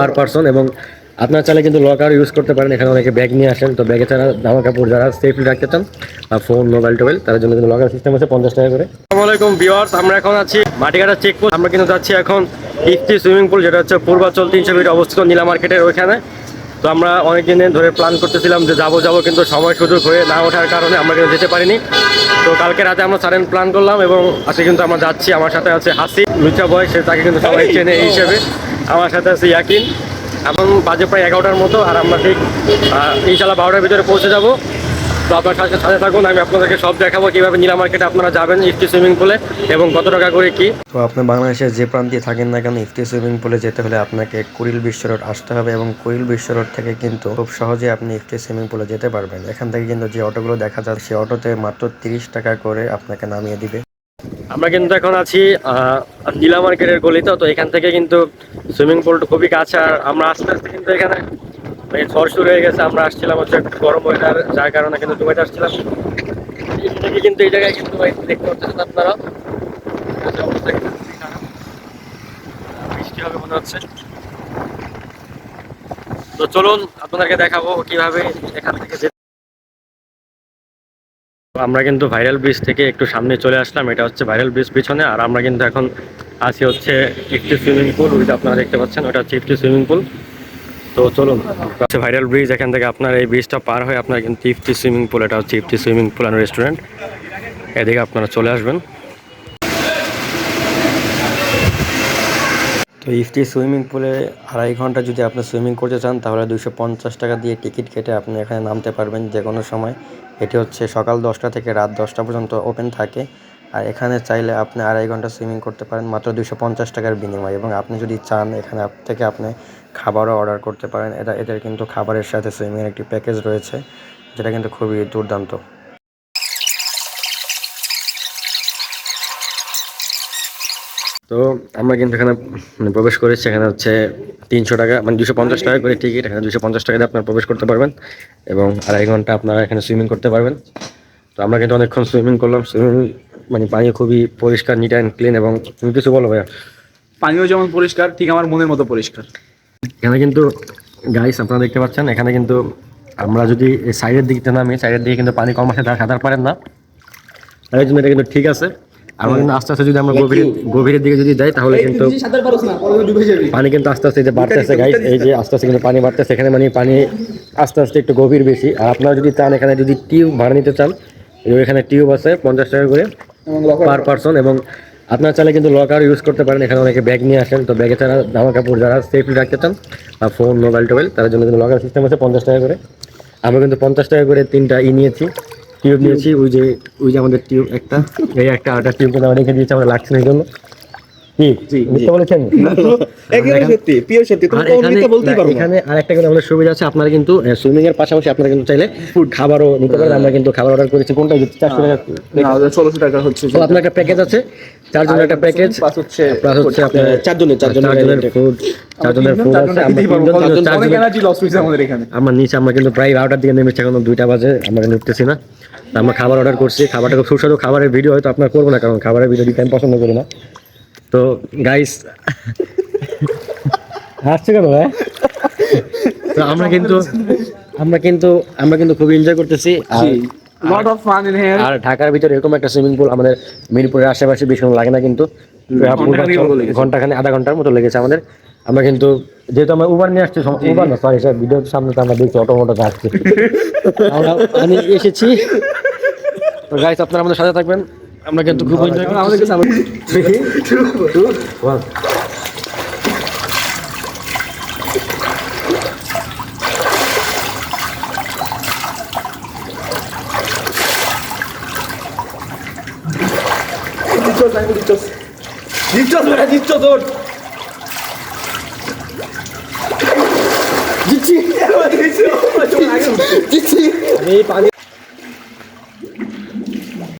Per person এবং আপনার চাইলে কিন্তু লকার ইউজ করতে পারেন। এখানে অনেকে ব্যাগ নিয়ে আসেন। তো ব্যাগে ছাড়া জামা কাপড় যারা সেফলি রাখতে চান বা ফোন মোবাইল টোবাইল তার জন্য কিন্তু লকার সিস্টেম আছে পঞ্চাশ টাকা করে। আসসালামু আলাইকুম ভিউয়ার্স আমরা এখন আছি মাটিকাটা চেক পোস্ট আমরা কিন্তু যাচ্ছি এখন ইফতি সুইমিং পুল যেটা হচ্ছে পূর্বাচল তিনশো মিটার অবস্থিত নীলা মার্কেটের ওইখানে। তো আমরা অনেক দিন ধরে প্ল্যান করতেছিলাম যে যাব যাব কিন্তু সময় সুযোগ হয়ে না ওঠার কারণে আমরা কিন্তু যেতে পারিনি। তো কালকে রাতে আমরা সারেন প্ল্যান করলাম এবং আজকে কিন্তু আমরা যাচ্ছি। আমার সাথে আছে হাসি লুচা বয় সে তাকে কিন্তু সবাই চেনে এই হিসেবে। আমার সাথে আছে ইয়াকিন এখন বাজে প্রায় এগারোটার মতো আর আমরা ঠিক ইনশাল্লাহ বারোটার ভিতরে পৌঁছে যাব। তো আপনার সাথে সাথে থাকুন আমি আপনাদেরকে সব দেখাবো কীভাবে নীলা মার্কেটে আপনারা যাবেন ইফতি সুইমিং পুলে এবং কত টাকা করে কি। তো আপনি বাংলাদেশের যে প্রান্তে থাকেন না কেন ইফতি সুইমিং পুলে যেতে হলে আপনাকে কুড়িল বিশ্ব রোড আসতে হবে এবং কুড়িল বিশ্ব রোড থেকে কিন্তু খুব সহজে আপনি ইফতি সুইমিং পুলে যেতে পারবেন। এখান থেকে কিন্তু যে অটোগুলো দেখা যাচ্ছে সেই অটোতে মাত্র তিরিশ টাকা করে আপনাকে নামিয়ে দিবে। আমরা কিন্তু এখন আছি নীলা মার্কেটের গলিতে তো এখান থেকে কিন্তু সুইমিং পুলটা খুবই কাছে, আর আমরা আস্তে আস্তে কিন্তু এখানে ঝড় শুরু হয়ে গেছে, আমরা আসছিলাম হচ্ছে একটু গরম ওয়েদার যার কারণে কিন্তু আসছিলাম কিন্তু এই জায়গায় কিন্তু দেখতে পাচ্ছেন আপনারা। বৃষ্টি হবে মনে হচ্ছে। তো চলুন, আপনাদেরকে দেখাবো কীভাবে এখান থেকে যেতে আমরা কিন্তু ভাইরাল ব্রিজ থেকে একটু সামনে চলে আসলাম। এটা হচ্ছে ভাইরাল ব্রিজ পিছনে, আর আমরা কিন্তু এখন আছি হচ্ছে একটি সুইমিং পুল ওইটা আপনারা দেখতে পাচ্ছেন, ওটা হচ্ছে একটি সুইমিং পুল তো চলুন ভাইরাল ব্রিজ এখান থেকে আপনার এই ব্রিজটা পার হয়ে আপনার কিন্তু ইফতি সুইমিং পুল এটা হচ্ছে Ifti swimming pool and restaurant এদিকে আপনারা চলে আসবেন। তো ইফটি সুইমিং পুলে আড়াই ঘণ্টা যদি আপনি সুইমিং করতে চান, তাহলে দুশো পঞ্চাশ টাকা দিয়ে টিকিট কেটে আপনি এখানে নামতে পারবেন যে কোনো সময়। এটি হচ্ছে সকাল দশটা থেকে রাত দশটা পর্যন্ত ওপেন থাকে। আর এখানে চাইলে আপনি আড়াই ঘণ্টা সুইমিং করতে পারেন, মাত্র দুশো পঞ্চাশ টাকার বিনিময়ে এবং আপনি যদি চান এখানে থেকে আপনি খাবারও অর্ডার করতে পারেন। এটা, এদের কিন্তু খাবারের সাথে সুইমিংয়ের একটি প্যাকেজ রয়েছে, যেটা কিন্তু খুবই দুর্দান্ত। তো আমরা কিন্তু এখানে প্রবেশ করেছি, এখানে হচ্ছে তিনশো টাকা মানে দুশো পঞ্চাশ টাকা করে টিকিট এখানে দুশো পঞ্চাশ টাকা দিয়ে আপনারা প্রবেশ করতে পারবেন এবং আড়াই ঘণ্টা আপনারা এখানে সুইমিং করতে পারবেন। তো আমরা কিন্তু অনেকক্ষণ সুইমিং করলাম সুইমিং মানে পানি খুবই পরিষ্কার নিট অ্যান্ড ক্লিন এবং তুমি কিছু বলো ভাইয়া। পানিও যেমন পরিষ্কার ঠিক আমার মনের মতো পরিষ্কার। এখানে কিন্তু গাইস আপনারা দেখতে পাচ্ছেন এখানে কিন্তু আমরা যদি সাইডের দিকতে নামি সাইডের দিকে কিন্তু পানি কম আসে তারা সাঁতার পারেন না। তাই জন্য এটা কিন্তু ঠিক আছে। আমরা কিন্তু আস্তে আস্তে যদি আমরা গভীর গভীরের দিকে যদি যাই তাহলে কিন্তু পানি কিন্তু আস্তে আস্তে এই যে বাড়তেছে গাইস এই যে আস্তে আস্তে কিন্তু পানি বাড়তেছে এখানে মানে পানি আস্তে আস্তে একটু গভীর বেশি। আর আপনারা যদি চান এখানে যদি টিউব ভাড়া নিতে চান এখানে টিউব আছে পঞ্চাশ টাকা করে। পার পারসন এবং আপনার চাইলে কিন্তু লকার ইউজ করতে পারেন। এখানে অনেকে ব্যাগ নিয়ে আসেন। তো ব্যাগে তারা জামা কাপড় যারা সেফলি রাখতে চান বা ফোন মোবাইল টোবাইল তার জন্য কিন্তু লকার সিস্টেম আছে পঞ্চাশ টাকা করে। আমরা কিন্তু পঞ্চাশ টাকা করে তিনটা ই নিয়েছি। টিউব নিয়েছি। ওই যে ওই যে আমাদের টিউব একটা। এই একটা আটা টিউব কিন্তু আমরা রেখে দিয়েছি আমরা লাগছে না এই জন্য। এখানে অমৃত বলতেই পারো না এখানে আরেকটা কিন্তু আমাদের সুবিধা আছে আপনারা কিন্তু সুইমিং এর পাশাপাশি আপনারা কিন্তু চাইলে খাবারও নিতে পারেন আমরা কিন্তু খাবার অর্ডার করেছি কোনটা চারশো টাকা ষোলোশো টাকা হচ্ছে আপনার একটা প্যাকেজ আছে চারজনের একটা প্যাকেজ প্লাস হচ্ছে প্লাস হচ্ছে আপনার চারজনের চারজনের চারজনের ফুড চারজনের ফুড আছে আমরা তিনজন ছিল, অনেক চারজনের এনার্জি লস হয়েছে আমাদের এখানে আমরা নিচে আমরা কিন্তু প্রায় বারোটার দিকে নেমেছি এখন দুইটা বাজে আমরা নিতেছি না আমরা খাবার অর্ডার করছি খাবারটা খুব সুস্বাদু খাবারের ভিডিও হয়তো আপনার করব না কারণ খাবারের ভিডিও দিতে আমি পছন্দ করি না তো গাইস হাসছে কেন ভাই? তো আমরা কিন্তু আমরা কিন্তু আমরা কিন্তু খুব এনজয় করতেছি। আর lot of fun in here আর ঢাকার ভিতরে এরকম একটা সুইমিং পুল আমাদের মিরপুরের আশেপাশে বেশি লাগে না কিন্তু। ঘন্টাখানে আধা ঘণ্টার মতো লেগেছে আমাদের। আমরা কিন্তু যেহেতু আমরা উবার নিয়ে আসছি উবার না সরি স্যার ভিডিওর সামনে তো আমরা দেখছি অটো মোটো আসছে। আমরা আমি এসেছি। তো গাইস আপনারা আমাদের সাথে থাকবেন। আমরা কিন্তু খুব এনজয় করি আমাদের কাছে আমার দিচ্ছস আমি দিচ্ছস দিচ্ছস বেটা দিচ্ছস ওর দিচ্ছি দিচ্ছি এই পানি